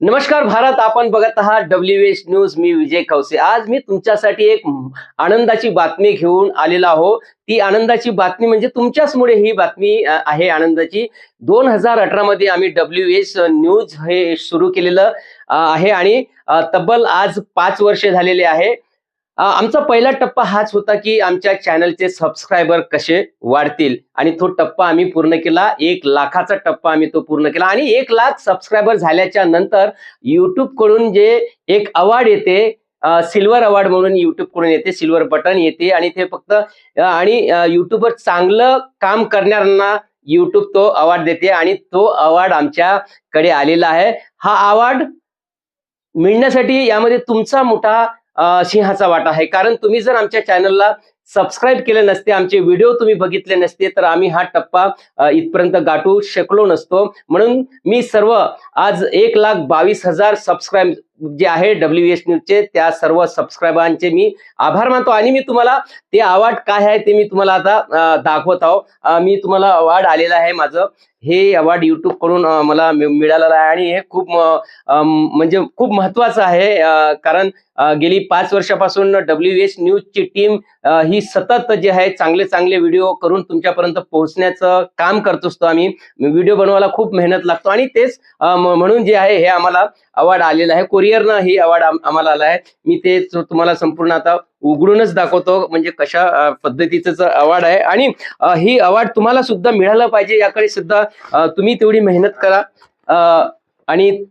नमस्कार भारत आपण बघत आहात डब्ल्यू एच न्यूज मी विजय खवसे आज मी तुमच्यासाठी एक आनंदाची बातमी घेऊन आलेला आहो ती आनंदाची बातमी म्हणजे तुमच्याचमुळे ही बातमी आहे आनंदाची. दोन हजार अठरा मध्ये आम्ही डब्ल्यू एच न्यूज हे सुरू केलेलं आहे आणि तब्बल आज पाच वर्ष झालेले आहे. आमचा पहिला टप्पा हाच होता की आमच्या चॅनलचे सबस्क्रायबर कसे वाढतील आणि तो टप्पा आम्ही पूर्ण केला. एक लाखाचा टप्पा आम्ही तो पूर्ण केला. आणि एक लाख सबस्क्रायबर झाल्याच्यानंतरकडून जे एक अवॉर्ड येते सिल्वर अवॉर्ड म्हणून कडून येते सिल्वर बटन येते आणि ते फक्त आणि युट्यूबवर चांगलं काम करणाऱ्यांना युट्यूब तो अवॉर्ड देते आणि तो अवॉर्ड आमच्याकडे आलेला आहे. हा अवॉर्ड मिळण्यासाठी यामध्ये तुमचा मोठा सिंहाचा वाटा आहे. कारण तुम्ही जर आमच्या चॅनलला सबस्क्राईब केले नसते आमचे व्हिडिओ तुम्ही बघितले नसते तर आम्ही हा टप्पा इथपर्यंत गाठू शकलो नसतो. म्हणून मी सर्व आज एक लाख बावीस हजार सबस्क्राईब जे आहे डब्ल्यू एस न्यूजचे त्या सर्व सबस्क्रायबरांचे मी आभार मानतो. आणि मी तुम्हाला ते अवॉर्ड काय आहे ते मी तुम्हाला आता दाखवत आहो. मी तुम्हाला अवॉर्ड आलेलं आहे माझं. हे अवॉर्ड युट्यूबकडून मला मिळालेलं आहे. आणि हे खूप म्हणजे खूप महत्वाचं आहे कारण गेली पाच वर्षापासून डब्ल्यू एच न्यूजची टीम ही सतत जे आहे चांगले चांगले व्हिडिओ करून तुमच्यापर्यंत पोहोचण्याचं काम करत असतो आम्ही. व्हिडिओ बनवायला खूप मेहनत लागतो. आणि तेच म्हणून जे आहे हे आम्हाला अवॉर्ड आलेलं आहे. कोरिअरनं ही अवॉर्ड आम्हाला आला आहे. मी ते तुम्हाला संपूर्ण आता उघडूनच दाखवतो म्हणजे कशा पद्धतीचं अवॉर्ड आहे. आणि ही अवॉर्ड तुम्हाला सुद्धा मिळालं पाहिजे याकडे सुद्धा तुम्ही तेवढी मेहनत करा. आणि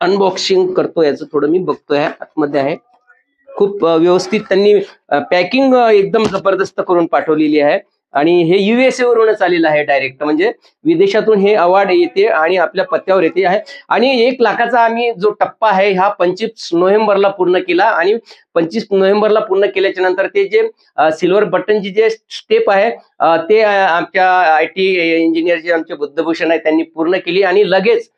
अनबॉक्सिंग करतो याचं थोडं मी बघतोय. आतमध्ये आहे. खूप व्यवस्थित त्यांनी पॅकिंग एकदम जबरदस्त करून पाठवलेली आहे. आणि हे युएसए वरूनच आलेलं आहे डायरेक्ट म्हणजे विदेशातून हे अवॉर्ड येते आणि आपल्या पत्त्यावर येते. आहे. आणि एक लाखाचा आम्ही जो टप्पा आहे हा पंचवीस नोव्हेंबरला पूर्ण केला आणि पंचवीस नोव्हेंबरला पूर्ण केल्याच्यानंतर ते जे सिल्वर बटनची जे स्टेप आहे ते आमच्या आय टी इंजिनियर जे आमचे बुद्धभूषण आहे त्यांनी पूर्ण केली आणि लगेच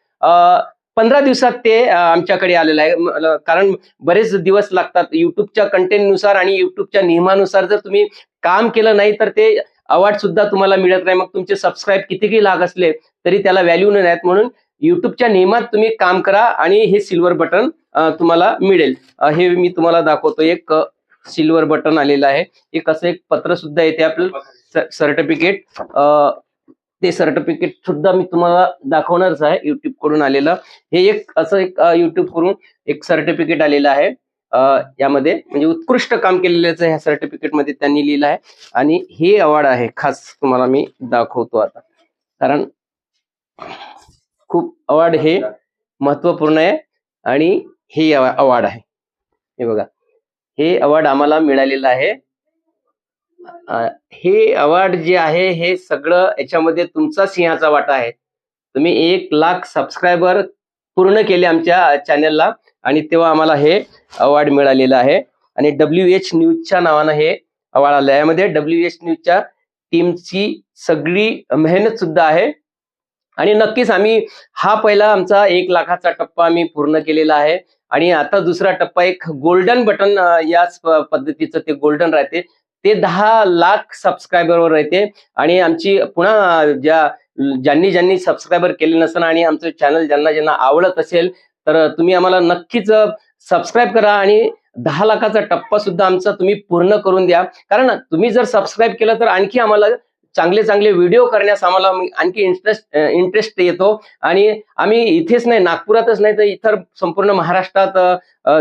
पंधरा दिवसात ते आमच्याकडे आलेलं आहे. कारण बरेच दिवस लागतात. युट्यूबच्या कंटेंटनुसार आणि युट्यूबच्या नियमानुसार जर तुम्ही काम केलं नाही तर ते अवॉर्ड सुद्धा तुम्हाला मिळत नाही. मग तुमचे सबस्क्राईब कितीही लाख असले तरी त्याला व्हॅल्यू नाही म्हणून युट्यूबच्या नियमात तुम्ही काम करा आणि हे सिल्वर बटन तुम्हाला मिळेल. हे मी तुम्हाला दाखवतो एक सिल्वर बटन आलेलं आहे. एक असं एक पत्र सुद्धा येते आपलं सर्टिफिकेट ते सर्टिफिकेट सुद्धा मी तुम्हाला दाखवणारच आहे. युट्यूबकडून आलेलं. हे एक असं एक युट्यूबकडून एक सर्टिफिकेट आलेलं आहे. यामध्ये म्हणजे उत्कृष्ट काम केलेल्याचं ह्या सर्टिफिकेटमध्ये त्यांनी लिहिलं आहे. आणि हे अवॉर्ड आहे खास तुम्हाला मी दाखवतो आता. कारण खूप अवॉर्ड हे महत्त्वपूर्ण आहे आणि हे अवॉर्ड आहे. हे बघा हे अवॉर्ड आम्हाला मिळालेलं आहे. हे अवॉर्ड जे आहे हे सगळं याच्यामध्ये तुमचा सिंहाचा वाटा आहे. तुम्ही एक लाख सबस्क्रायबर पूर्ण केले आमच्या चॅनलला आणि तेव्हा आम्हाला हे अवॉर्ड मिळालेलं आहे. आणि डब्ल्यू एच न्यूजच्या नावानं हे अवॉर्ड आलं यामध्ये डब्ल्यू एच न्यूजच्या टीमची सगळी मेहनत सुद्धा आहे. आणि नक्कीच आम्ही हा पहिला आमचा एक लाखाचा टप्पा आम्ही पूर्ण केलेला आहे. आणि आता दुसरा टप्पा एक गोल्डन बटन याच पद्धतीचं ते गोल्डन राहते. ते दहा लाख सबस्क्रायबरवर राहते. आणि आमची पुन्हा ज्या ज्यांनी ज्यांनी सबस्क्रायबर केले नसेल आणि आमचं चॅनल ज्यांना ज्यांना आवडत असेल तर तुम्ही आम्हाला नक्कीच सबस्क्राईब करा आणि दहा लाखाचा टप्पा सुद्धा आमचा तुम्ही पूर्ण करून द्या. कारण तुम्ही जर सबस्क्राईब केलं तर आणखी आम्हाला चांगले चांगले व्हिडिओ करण्यास आम्हाला आणखी इंटरेस्ट इंटरेस्ट येतो. आणि आम्ही इथेच नाही नागपुरातच नाही तर इतर संपूर्ण महाराष्ट्रात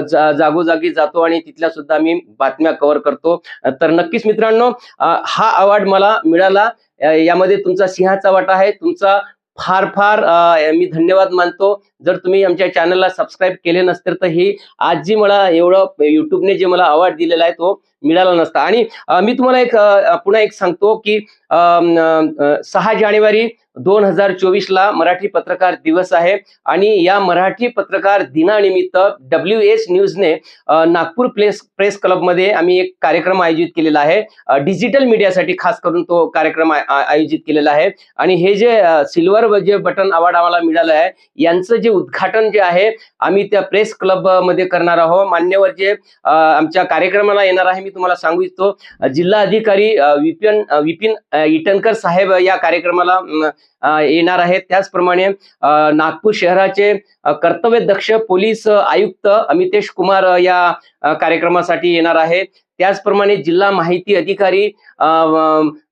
जा- जागोजागी जातो आणि तिथल्या सुद्धा आम्ही बातम्या कव्हर करतो. तर नक्कीच मित्रांनो हा अवॉर्ड मला मिळाला. यामध्ये तुमचा सिंहाचा वाटा आहे तुमचा फार फार मी धन्यवाद मानतो. जर तुम्ही आमच्या चॅनलला सबस्क्राईब केले नसते तर ही आज जी मला एवढं युट्यूबने जे मला अवॉर्ड दिलेला आहे तो मिळाला नसता. आणि मी तुम्हाला एक पुन्हा एक सांगतो की सहा जानेवारी दोन हजार चोवीस ला मराठी पत्रकार दिवस आहे आणि या मराठी पत्रकार दिनानिमित्त डब्ल्यू एच न्यूजने नागपूर प्लेस प्रेस क्लबमध्ये आम्ही एक कार्यक्रम आयोजित केलेला आहे. डिजिटल मीडियासाठी खास करून तो कार्यक्रम आयोजित केलेला आहे. आणि हे जे सिल्वर जे बटन अवॉर्ड आम्हाला मिळालं आहे यांचं जे उद्घाटन जे आहे आम्ही त्या प्रेस क्लबमध्ये करणार आहोत. मान्यवर जे आमच्या कार्यक्रमाला येणार आहे मी तुम्हाला सांगू इच्छितो. जिल्हा अधिकारी विपिन विपिन इटनकर साहेब या कार्यक्रमाला येणार आहेत. त्याचप्रमाणे नागपूर शहराचे अ, कर्तव्यदक्ष पोलीस आयुक्त अमितेश कुमार या कार्यक्रमासाठी येणार आहेत त्याचप्रमाणे जिल्हा माहिती अधिकारी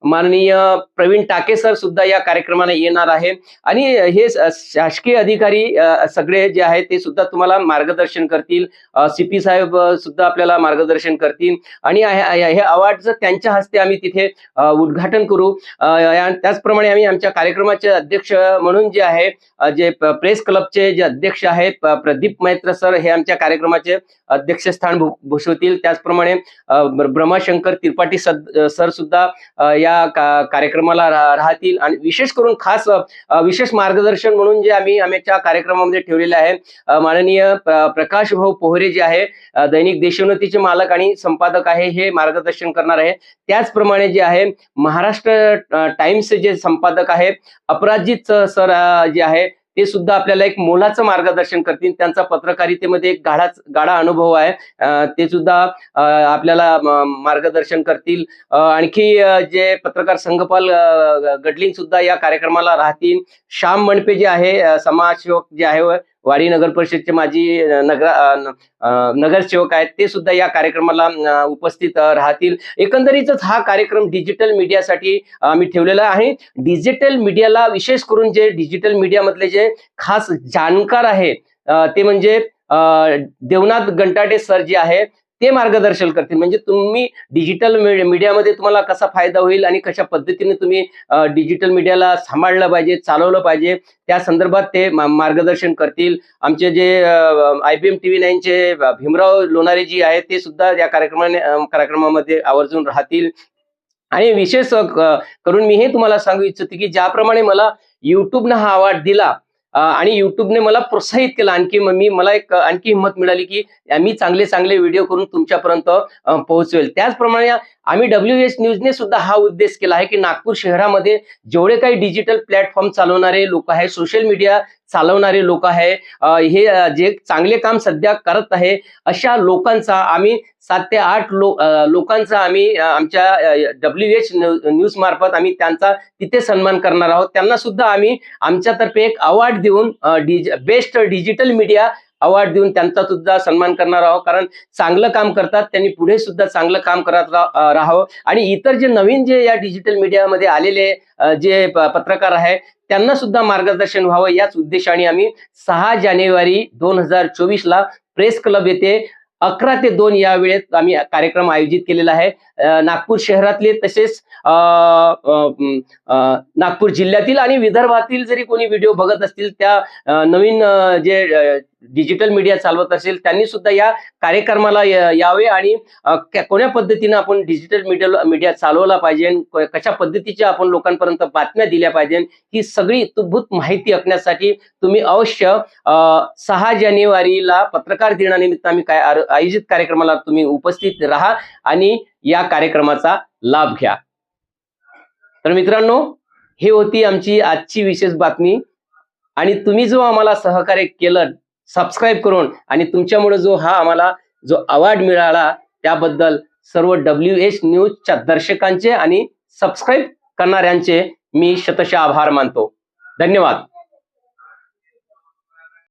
माननीय प्रवीण टाके सर सुद्धा या कार्यक्रमाला येणार आहे. आणि हे शासकीय अधिकारी सगळे जे आहेत ते सुद्धा तुम्हाला मार्गदर्शन करतील. सीपी साहेब सुद्धा आपल्याला मार्गदर्शन करतील. आणि हे अवॉर्डचं त्यांच्या हस्ते आम्ही तिथे उद्घाटन करू त्याचप्रमाणे आम्ही आमच्या कार्यक्रमाचे अध्यक्ष म्हणून जे आहे जे प्रेस क्लबचे जे अध्यक्ष आहेत प्रदीप मैत्र सर हे आमच्या कार्यक्रमाचे अध्यक्षस्थान भू- भूषवतील. त्याचप्रमाणे ब्रह्माशंकर त्रिपाठी सर सुद्धा या या का- कार्यक्रमाला रा- राहतील. आणि विशेष करून खास विशेष मार्गदर्शन म्हणून जे आम्ही आमच्या कार्यक्रमामध्ये ठेवलेले आहे. माननीय प्रकाश भाऊ पोहरे जे आहे दैनिक देशोन्नतीचे मालक आणि संपादक आहे हे मार्गदर्शन करणार आहे. त्याचप्रमाणे जे आहे महाराष्ट्र अ, टाइम्स जे संपादक आहे अपराजित सर जे आहे ते सुद्धा आपल्याला एक मोलाचं मार्गदर्शन करतील. त्यांचा पत्रकारितेमध्ये एक गाढा गाढा अनुभव आहे. ते सुद्धा आपल्याला मार्गदर्शन करतील. आणखी जे पत्रकार संघपाल गडलिंग सुद्धा या कार्यक्रमाला राहतील. श्याम मणपे जे आहे समाजसेवक जे आहे व वाडी नगर परिषदचे माजी नगर नगरसेवक आहेत ते सुद्धा या कार्यक्रमाला उपस्थित राहतील. एकंदरीतच हा कार्यक्रम डिजिटल मीडियासाठी आम्ही ठेवलेला आहे. डिजिटल मीडियाला विशेष करून जे डिजिटल मीडियामधले जे खास जाणकार आहे ते म्हणजे देवनाथ गंटाटे सर जे आहे ते मार्गदर्शन करतील. म्हणजे तुम्ही डिजिटल मीडियामध्ये तुम्हाला कसा फायदा होईल आणि कशा पद्धतीने तुम्ही डिजिटल मीडियाला सांभाळलं पाहिजे चालवलं पाहिजे त्या संदर्भात ते मार्गदर्शन करतील. आमचे जे I B M T V नाईनचे Bhimrao Lonare ji आहेत ते सुद्धा या कार्यक्रमाने कार्यक्रमामध्ये आवर्जून राहतील. आणि विशेष करून मी हे तुम्हाला सांगू इच्छितो की ज्याप्रमाणे मला युट्यूबनं हा अवॉर्ड दिला आणि युट्यूबने मला प्रोत्साहित केलं. आणखी मग मी मला एक आणखी हिंमत मिळाली की मी चांगले चांगले व्हिडिओ करून तुमच्यापर्यंत पोहोचवेल. त्याचप्रमाणे आम्ही डब्ल्यू एच न्यूजने सुद्धा हा उद्देश केला आहे की नागपूर शहरामध्ये जेवढे काही डिजिटल प्लॅटफॉर्म चालवणारे लोक आहे सोशल मीडिया चालवणारे लोक आहे हे जे चांगले काम सध्या करत आहे अशा लोकांचा आम्ही सात ते आठ लो लोकांचा आम्ही आमच्या डब्ल्यू एच न्यूज मार्फत आम्ही त्यांचा तिथे सन्मान करणार आहोत. त्यांना सुद्धा आम्ही आमच्यातर्फे एक अवॉर्ड देऊन बेस्ट डिजिटल मीडिया अवॉर्ड देऊन त्यांचा सुद्धा सन्मान करणार आहोत. कारण चांगलं काम करतात त्यांनी पुढे सुद्धा चांगलं काम करत राहावं. आणि इतर जे नवीन जे या डिजिटल मीडियामध्ये आलेले जे प- पत्रकार आहे त्यांना सुद्धा मार्गदर्शन व्हावं याच उद्देशाने आम्ही सहा जानेवारी दोन हजार चोवीसला प्रेस क्लब येथे अकरा ते दोन या वेळेत आम्ही कार्यक्रम आयोजित केलेला आहे. नागपूर शहरातले तसेच अ, नागपूर जिल्ह्यातील आणि विदर्भातील जरी कोणी व्हिडिओ बघत असतील त्या नवीन जे डिजिटल मीडिया चालवत असेल त्यांनी सुद्धा या कार्यक्रमाला यावे आणि कोण्या पद्धतीनं आपण डिजिटल मीडिया मीडिया चालवला पाहिजे कशा पद्धतीच्या आपण लोकांपर्यंत बातम्या दिल्या पाहिजे ही सगळी तुभूत माहिती असण्यासाठी तुम्ही अवश्य सहा जानेवारीला पत्रकार दिनानिमित्त आम्ही काय आयोजित कार्यक्रमाला तुम्ही उपस्थित राहा आणि या कार्यक्रमाचा लाभ घ्या. तर मित्रांनो हे होती आमची आजची विशेष बातमी. आणि तुम्ही जो आम्हाला सहकार्य केलं सबस्क्राईब करून आणि तुमच्यामुळे जो हा आम्हाला जो अवॉर्ड मिळाला त्याबद्दल सर्व डब्ल्यू एच न्यूजच्या दर्शकांचे आणि सबस्क्राईब करणाऱ्यांचे मी शतशः आभार मानतो. धन्यवाद.